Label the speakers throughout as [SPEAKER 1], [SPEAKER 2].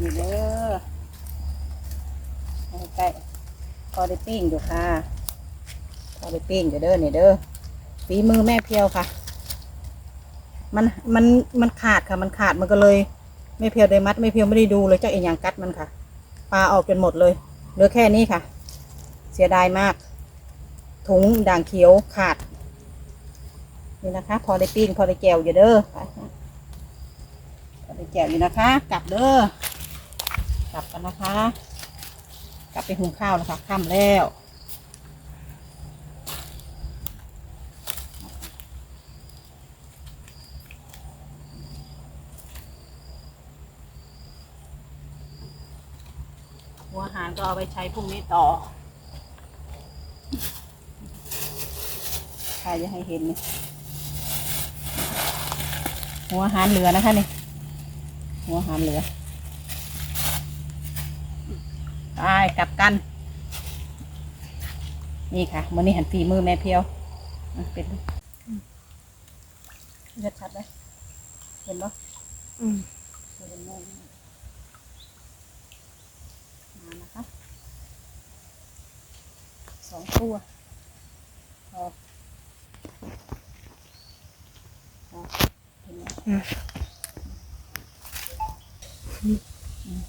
[SPEAKER 1] นี่เด้อใกล้พอได้ปิ้งอยู่ค่ะ พอได้ปิ้งอยู่เด้อนี่เด้อฝีมือแม่เพียวค่ะ มันมันมันขาดค่ะ มันขาดมันก็เลยไม่เพียวได้มัดไม่เพียวไม่ได้ดูเลยเจ้าเอ็นยางกัดมันค่ะปลาออกจนหมดเลยเหลือแค่นี้ค่ะ เสียดายมาก ถุงด่างเขียวขาด นี่นะคะ พอได้ปิ้งพอได้แจวอยู่เด้อพอได้แจวอยู่นะคะ กลับเด้อกลับกันนะคะ กลับไปหุงข้าวนะคะค่ำแล้วหัวหารก็เอาไปใช้พรุ่งนี้ต่อใครจะให้เห็นนี่ หัวอาหารเหลือนะคะนี่หัวอาหารเหลือไปกลับกัน นี่ค่ะมื่อนี้หันฝีมือแม่เพียวอะเป็นเลือดชัดเลยเห็นปะ
[SPEAKER 2] อืม
[SPEAKER 1] เห็นแม่มานะคะสองตัวพอพอ เห็นไหม
[SPEAKER 2] ม
[SPEAKER 1] อืม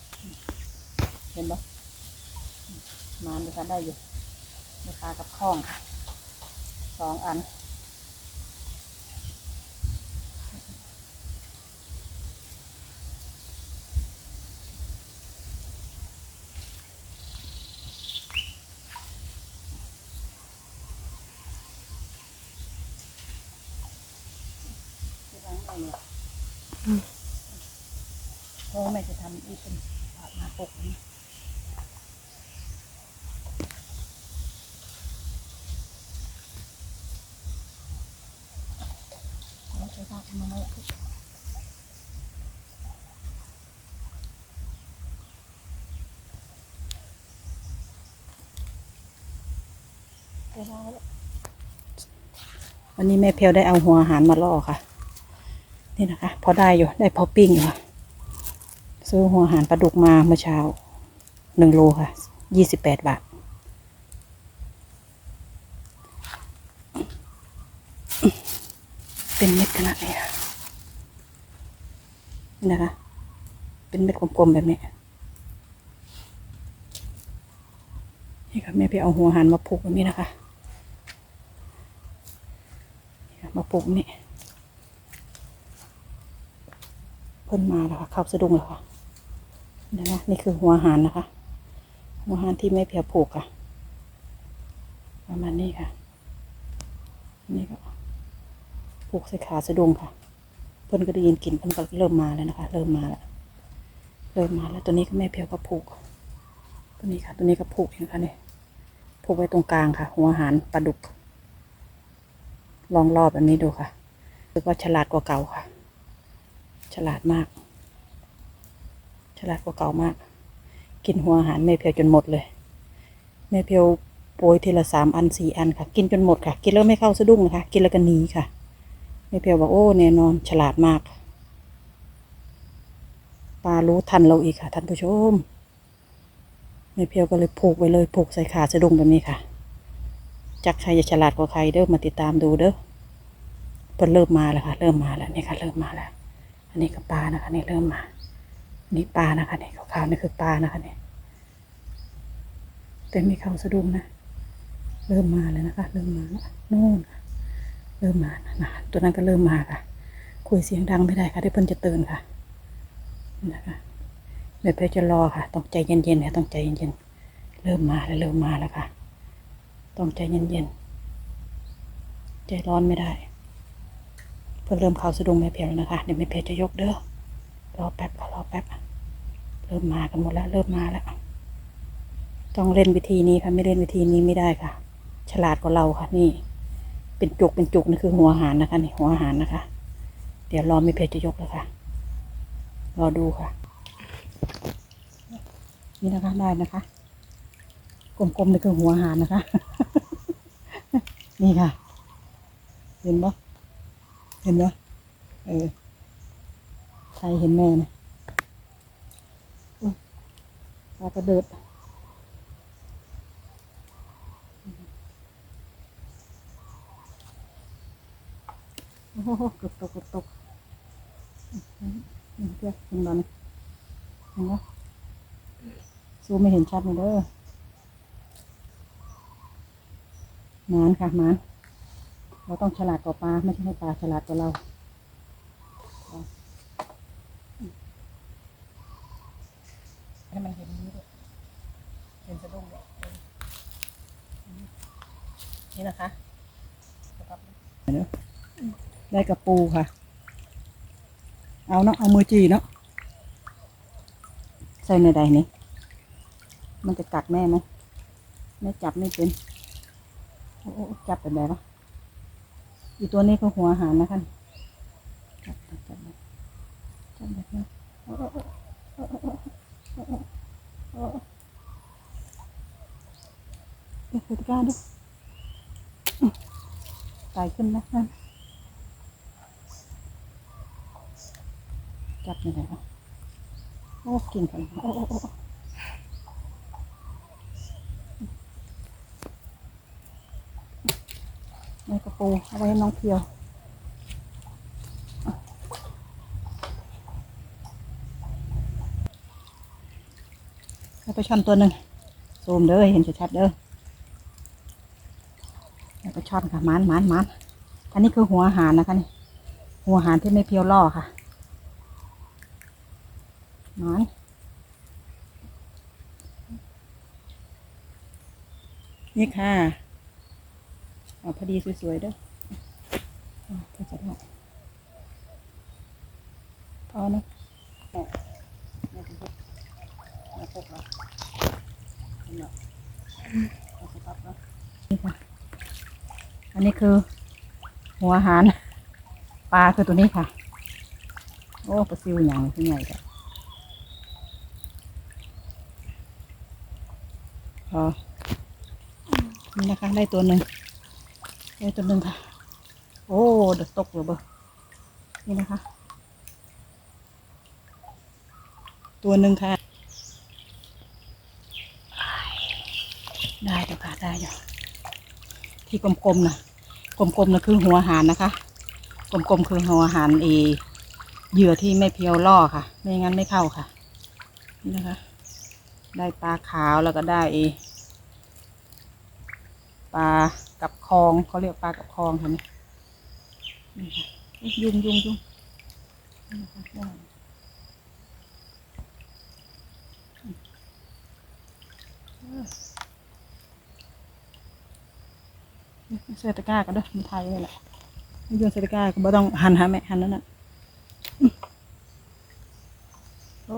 [SPEAKER 1] เห็นปะมาดูกันได้อยู่ราคากับข้องค่ะสองอัน ที่ร้านอะไรเนี่ย
[SPEAKER 2] อืม
[SPEAKER 1] เพราะว่าแม่จะทำอีกเป็นปากมาปกนี่แล้วใช้ปากมาแล้วใช้ปากแล้ วันนี้แม่เพียวได้เอาหัวอาหารมาล่อค่ะ นี่นะคะ พอได้อยู่ได้พอปิ้งอยู่ค่ะ ซื้อหัวอาหารปลาดุกมาเมื่อเช้าหนึ่งโลค่ะยี่สิบแปดบาทเป็นเม็ดขนาดนี้ค่ะนี่นะคะ เป็นเม็ดกลมๆแบบนี้ นี่ค่ะแม่เพียวเอาหัวอาหารมาผูกแบบนี้นะคะ มาปลูกนี่เพิ่นมาแล้วค่ะเข้าสะดุ้งแล้วค่ะนี่นะนี่คือหัวหารนะคะ หัวหารที่ไม่เพียผูกค่ะ ประมาณนี้ค่ะ นี่ก็ผูกใส่ขาสะดุ้งค่ะ เพิ่นก็ได้ยินกลิ่นเพิ่นก็เริ่มมาแล้วนะคะ เริ่มมาแล้วเริ่มมาแล้วตัวนี้ก็แม่เพียวก็ผูก ตัวนี้ค่ะ ตัวนี้ก็ผูกเห็นค่ะนี่ผูกไว้ตรงกลางค่ะ หัวหารปลาดุก ลองรอบแบบนี้ดูค่ะรู้สึกว่าฉลาดกว่าเก่าค่ะ ฉลาดมาก ฉลาดกว่าเก่ามาก กินหัวอาหารแม่เพียวจนหมดเลยแม่เพียวโปยทีละสามอันสี่อันค่ะ กินจนหมดค่ะ กินแล้วไม่เข้าสะดุ้งนะคะ กินแล้วก็หนีค่ะแม่เพียวบอกโอ้แน่นอน ฉลาดมากปลารู้ทันเราอีกค่ะท่านผู้ชมแม่เพียวก็เลยผูกไว้เลยผูกใส่ขาสะดุ้งแบบนี้ค่ะ จักใครจะฉลาดกว่าใครเด้อมาติดตามดูเด้อเพิ่นเริ่มมาแล้วค่ะ เริ่มมาแล้วนี่ค่ะ เริ่มมาแล้ว อันนี้ก็ปลานะคะ นี่เริ่มมาอันนี่ปลานะคะนี่ขาวๆนี่คือปลานะคะนี่แต่ไม่เขาสะดุ้งนะ เริ่มมาแล้วนะคะ เริ่มมาแล้วนู่นเริ่มมานะตัวนั้นก็เริ่มมาค่ะ คุยเสียงดังไม่ได้ค่ะเดี๋ยวเพิ่นจะตื่นค่ะนี่นะคะเดี๋ยวเพื่อจะรอค่ะ ต้องใจเย็นๆค่ะต้องใจเย็นๆเริ่มมาแล้วเริ่มมาแล้วค่ะ ต้องใจเย็นๆ ใจร้อนไม่ได้ เพื่อเริ่มเขาสะดุ้งแม่เพลแล้วนะคะ เดี๋ยวแม่เพลจะยกเด้อ รอแป๊บค่ะรอแป๊บ เริ่มมากันหมดแล้ว เริ่มมาแล้ว ต้องเล่นวิธีนี้ค่ะ ไม่เล่นวิธีนี้ไม่ได้ค่ะ ฉลาดกว่าเราค่ะ นี่ เป็นจุก เป็นจุกนี่คือหัวอาหารนะคะ นี่หัวอาหารนะคะ เดี๋ยวรอแม่เพลจะยกแล้วค่ะ รอดูค่ะ นี่นะคะ ได้นะคะ กลมๆนี่คือหัวอาหารนะคะ นี่ค่ะ เห็นปะเห็นปะเออใครเห็นแม่นะปลากระเดิดโอ้โหกือบตกกือบตกอืมอืมเพื่อนเห็นบ้านเห็นไหมซูไม่เห็นชัดเลยเด้อห มานค่ะมานเราต้องฉลาดกว่าปลาไม่ใช่ให้ปลาฉลาดกว่าเราให้มันเห็นนี้ด้วยเห็นสะดุ้งด้วยนี่นะคะได้กับปูค่ะ เอาเนาะเอามือจีเนาะใส่ในใดนี่มันจะกัดแม่ไหมไม่จับไม่เป็น จับเป็นไงวะอีตัวนี้ก็หัวหารนะท่นจับจับจับจับแบบนี้เดี๋ยวตะกร้าดูไต่ขึ้นนะนั่นจับยังไงอะโอ้กินกันโอ้ ในกระปูเอาไว้ให้น้องเพียวเอาไปช่อนตัวหนึ่งซูมเด้อเห็นชัดๆเด้อเอาไปช่อนค่ะมันมันมันอันนี้คือหัวอาหารนะคะนี่หัวอาหารที่ไม่เพียวล่อค่ะมอนนี่ค่ะ เอาพอดีสวยๆเด้อเอาเพื่อจะได้พอนะนี่ค่ะ อันนี้คือ หัวอาหาร ปลาคือตัวนี้ค่ะ โอ้ปลาซิวอย่างที่ใหญ่จ้ะพอนี่นะคะ ได้ตัวหนึ่ง ได้ตัวหนึ่งค่ะ โอ้เดือดตกเลยเบอร์นี่นะคะ ตัวหนึ่งค่ะ ได้เดี๋ยวค่ะได้อยู่ที่กลมๆนะกลมๆนะคือหัวหารนะคะ กลมๆคือหัวหารเอเหยื่อที่ไม่เพียวล่อค่ะ ไม่งั้นไม่เข้าค่ะนี่นะคะ ได้ปลาขาวแล้วก็ได้เอปลา กับคลองเขาเรียกปลากับคลองค่ะนี่นี่ค่ะอุ๊ยยุงยุงยุงนี่นะคะได้เซตก้ากันด้วยมันไทยนี่แหละนี่โยนเซตก้าก็บ่ต้องหันหาแม่หันนั่นน่ะอื้อโอ้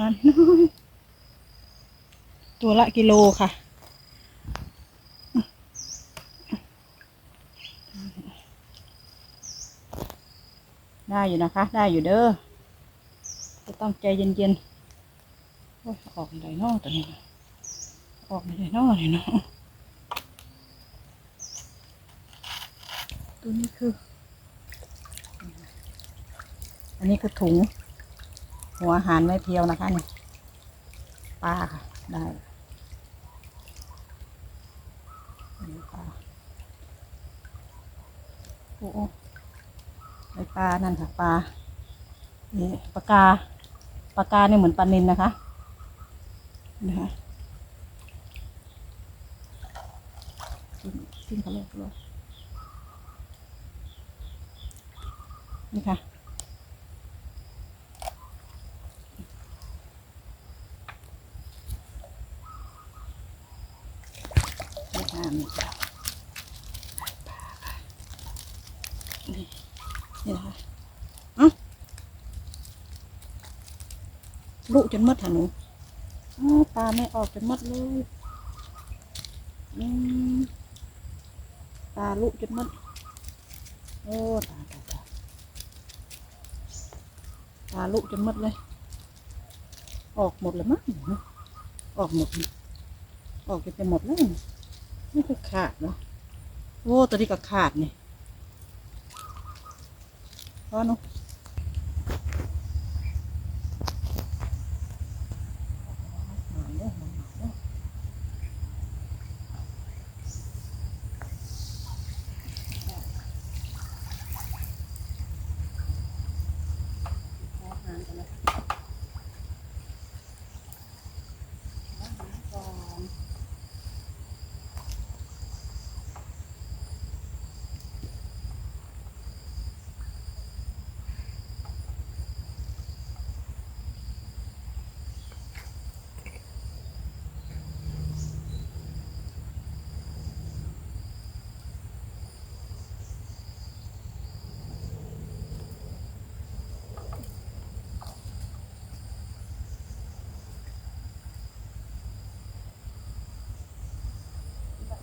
[SPEAKER 1] ปลาน้อยตัวละกิโลค่ะได้อยู่นะคะ ได้อยู่เด้อจะต้องใจเย็นๆโอ้ยออกไม่ได้เนอตัวนี้ ออกไม่ได้เนอเลยเนาะตัวนี้คือ อันนี้คือถุง หัวอาหารไม่เพียวนะคะนี่ปลาค่ะได้ปลาโอ้โอ้ไอปลานั่นค่ะปลานี่ปลากาปลากาเนี่ยเหมือนปลานินนะคะนะคะทิ้งเขาเลยเลยนี่ค่ะ นี่ค่ะมีปลาปลาค่ะนี่นี่นะคะเอ้า ลุจนมดหนูอ้าวปลาไม่ออกจนมดเลยอืมปลาลุจนมดโอ้ตาตาตายปลาลุจนมดเลย ออกหมดเลยมั้งออกหมด ออกจนจะหมดแล้วนี่คือขาดเนาะโอ้ตัวนี้ก็ขาดนี่พอนุ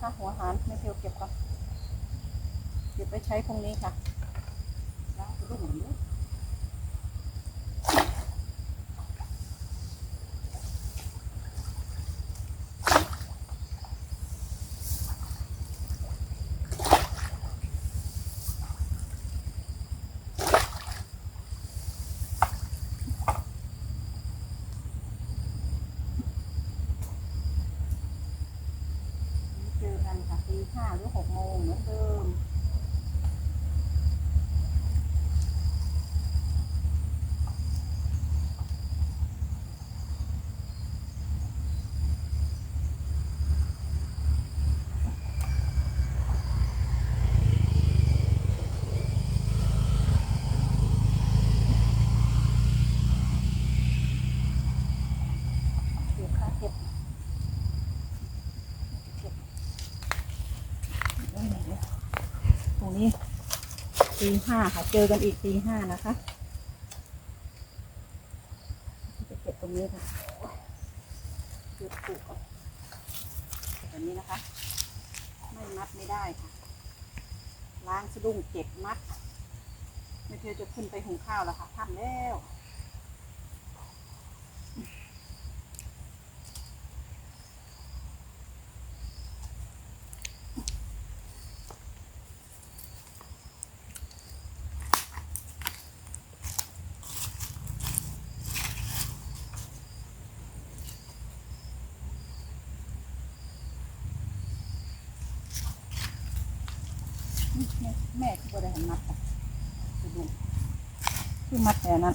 [SPEAKER 1] นะคะ หัวหารไม่เพียวเก็บก่อนเก็บไปใช้พรุ่งนี้ค่ะล้างไปด้วยหนึ่งด้วย เจอกันค่ะตี ห้าหรือหกโมงเหมือนเดิมเก็บค่ะเก็บเก็บ ตรงนี้ ตีห้าค่ะ เจอกันอีกตีห้านะคะจะเก็บตรงนี้ค่ะเก็บผูกแบบนี้นะคะ ไม่มัดไม่ได้ค่ะ ล้างสะดุ้งเจ็บมัด ไม่เธอจะขึ้นไปหุงข้าวแล้วค่ะทำแล้วแม่แม่ที่บริหารมัดค่ะสะดุ้งคือมัดแต่นั้น